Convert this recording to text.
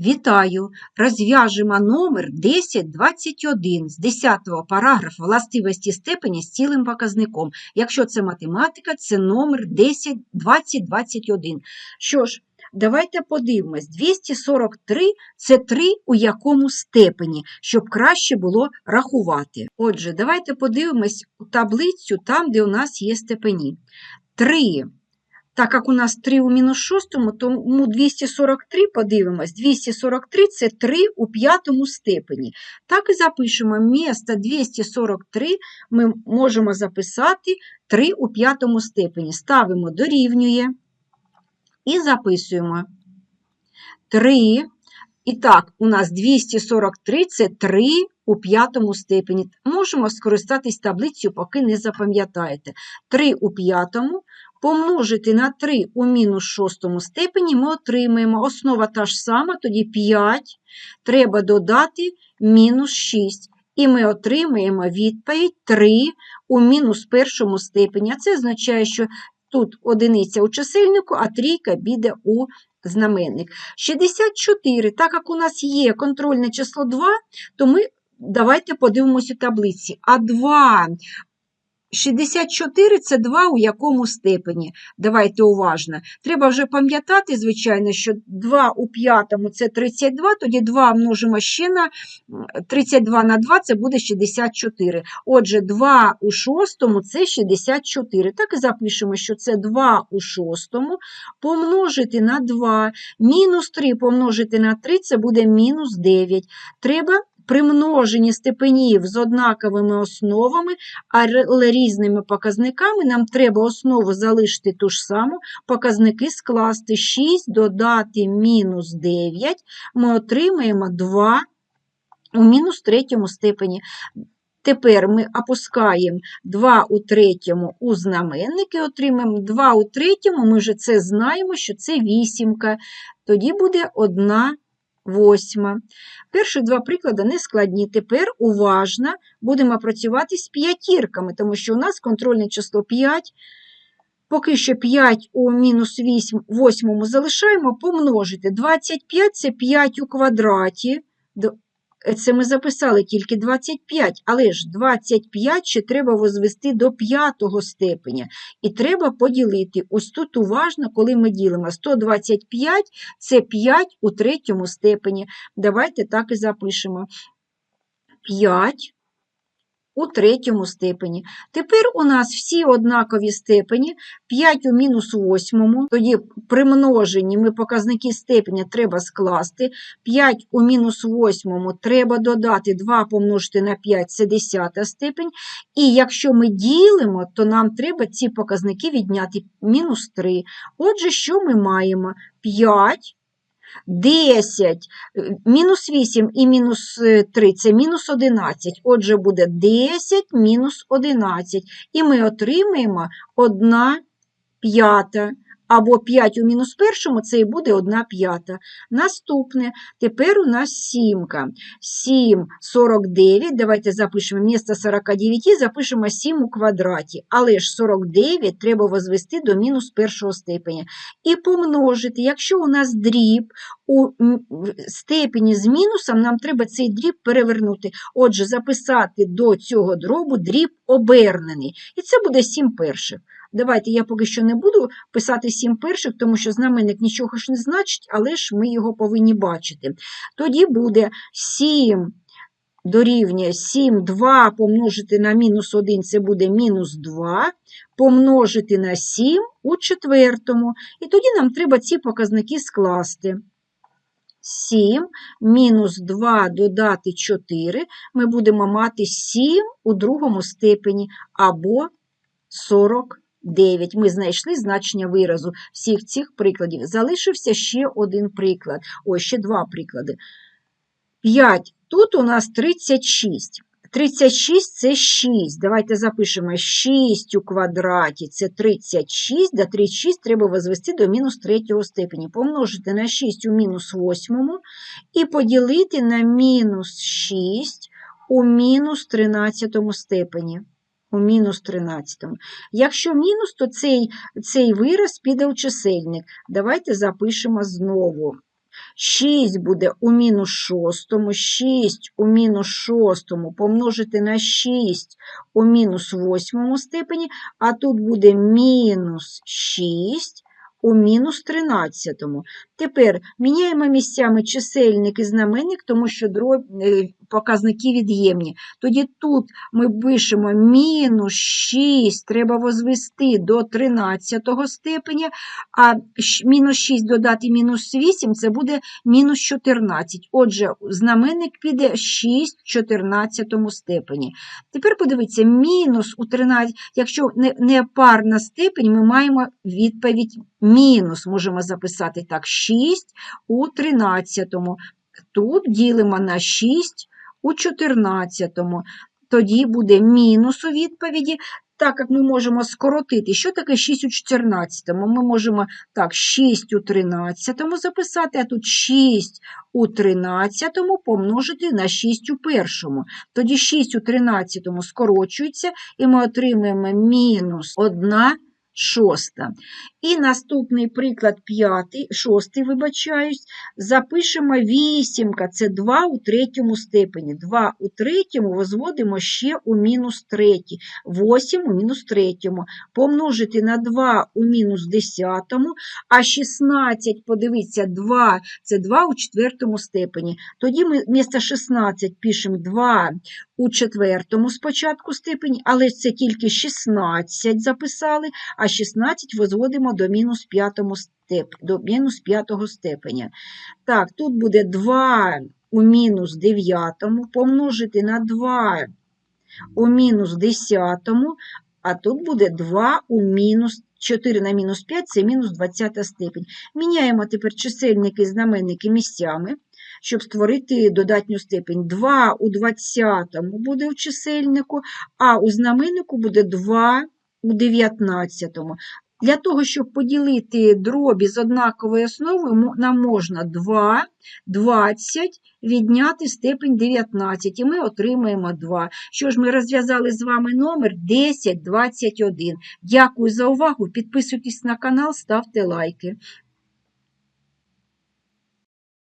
Вітаю! Розв'яжемо номер 1021 з 10 параграфу властивості степені з цілим показником. Якщо це математика, це номер 10 2021. Що ж, давайте подивимось. 243 – це 3 у якому степені, щоб краще було рахувати. Отже, давайте подивимось у таблицю там, де у нас є степені. 3 так як у нас 3 у мінус шостому, тому 243 подивимось. 243 це 3 у п'ятому степені. Так і запишемо місто 243 ми можемо записати 3 у п'ятому степені. Ставимо дорівнює і записуємо 3. І так, у нас 243 це 3 у п'ятому степені. Можемо скористатись таблицею, поки не запам'ятаєте. 3 у п'ятому помножити на 3 у мінус шостому степені ми отримаємо основа та ж сама, тоді 5, треба додати мінус 6. І ми отримаємо відповідь 3 у мінус першому степені. А це означає, що тут одиниця у чисельнику, а трійка піде у знаменник. 64, так як у нас є контрольне число 2, то ми давайте подивимося у таблиці. А 2 64 це 2 у якому степені. Давайте уважно. Треба вже пам'ятати, звичайно, що 2 у п'ятому це 32, тоді 2 множимо ще на 32 на 2 це буде 64. Отже, 2 у шостому це 64. Так і запишемо, що це 2 у шостому помножити на 2, мінус 3 помножити на 3 це буде мінус 9. Треба при множенні степенів з однаковими основами, але різними показниками, нам треба основу залишити ту ж саму, показники скласти 6, додати мінус 9, ми отримаємо 2 у мінус третьому степені. Тепер ми опускаємо 2 у третьому у знаменники, отримаємо 2 у третьому, ми вже це знаємо, що це вісімка. Тоді буде 1 восьма. Перші два приклади не складні. Тепер уважно будемо працювати з п'ятірками, тому що у нас контрольне число 5. Поки що 5 у мінус 8 восьмому залишаємо помножити. 25 це 5 у квадраті. Це ми записали тільки 25, але ж 25 ще треба возвести до п'ятого степеня. І треба поділити. Ось тут уважно, коли ми ділимо 125 це 5 у третьому степені. Давайте так і запишемо. 5 у третьому степені. Тепер у нас всі однакові степені, 5 у мінус восьмому, тоді при множенні ми показники степеня треба скласти. 5 у мінус восьмому треба додати 2 помножити на 5 це 10 степень. І якщо ми ділимо, то нам треба ці показники відняти мінус 3. Отже, що ми маємо? 5 10, е, мінус 8 і мінус 3 е, це мінус 11. Отже, буде 10 мінус 11. І ми отримаємо 1 п'ята або 5 у мінус першому, це і буде 1 п'ята. Наступне, тепер у нас сімка. 7, 49, давайте запишемо місто 49, запишемо 7 у квадраті. Але ж 49 треба возвести до мінус першого степеня. І помножити, якщо у нас дріб у степені з мінусом, нам треба цей дріб перевернути. Отже, записати до цього дробу дріб обернений. І це буде 7 перших. Давайте я поки що не буду писати сім перших, тому що знаменник нічого ж не значить, але ж ми його повинні бачити. Тоді буде 7 дорівнює 7, 2 помножити на мінус 1 це буде мінус 2, помножити на 7 у четвертому. І тоді нам треба ці показники скласти. 7 мінус 2 додати 4, ми будемо мати 7 у другому степені або 49. Ми знайшли значення виразу всіх цих прикладів. Залишився ще один приклад. Ось ще два приклади. 5. Тут у нас 36. 36 це 6. Давайте запишемо 6 у квадраті це 36, до 36 треба возвести до мінус третього степені. Помножити на 6 у мінус 8 і поділити на мінус 6 у мінус 13 степені у мінус 13. Якщо мінус, то цей цей вираз піде у чисельник. Давайте запишемо знову. 6 буде у мінус шостому, 6 у мінус шостому помножити на 6 у мінус восьмому степені, а тут буде мінус 6 у мінус тринадцятому. Тепер міняємо місцями чисельник і знаменник, тому що дроб, е, показники від'ємні. Тоді тут ми пишемо мінус 6, треба возвести до 13 степеня, а мінус 6 додати мінус 8 це буде мінус 14. Отже, знаменник піде 6 в 14 степені. Тепер подивіться, мінус у 13, якщо не парна степень, ми маємо відповідь мінус. Можемо записати так, 6 у 13. Тут ділимо на 6 у 14. Тоді буде мінус у відповіді. Так як ми можемо скоротити, що таке 6 у 14? Ми можемо так, 6 у 13 записати, а тут 6 у 13 помножити на 6 у першому. Тоді 6 у 13 скорочується, і ми отримаємо мінус 1 шоста. І наступний приклад п'ятий, шостий, вибачаюсь, запишемо вісімка, це 2 у третьому степені. 2 у третьому возводимо ще у мінус третій. 8 у мінус третьому. Помножити на 2 у мінус десятому, а 16, подивіться, 2, це 2 у четвертому степені. Тоді ми вмісто 16 пишемо 2 у четвертому спочатку степені, але це тільки 16 записали, а 16 возводимо до мінус п'ятому степ, до мінус п'ятого степеня. Так, тут буде 2 у мінус дев'ятому, помножити на 2 у мінус десятому, а тут буде 2 у мінус 4 на мінус 5 це мінус 20 степень. Міняємо тепер чисельники і знаменники місцями, щоб створити додатню степень. 2 у 20 буде у чисельнику, а у знаменнику буде 2 у 19. Для того, щоб поділити дробі з однаковою основою, нам можна 2, 20 відняти степень 19, і ми отримаємо 2. Що ж, ми розв'язали з вами номер 1021. Дякую за увагу. Підписуйтесь на канал, ставте лайки.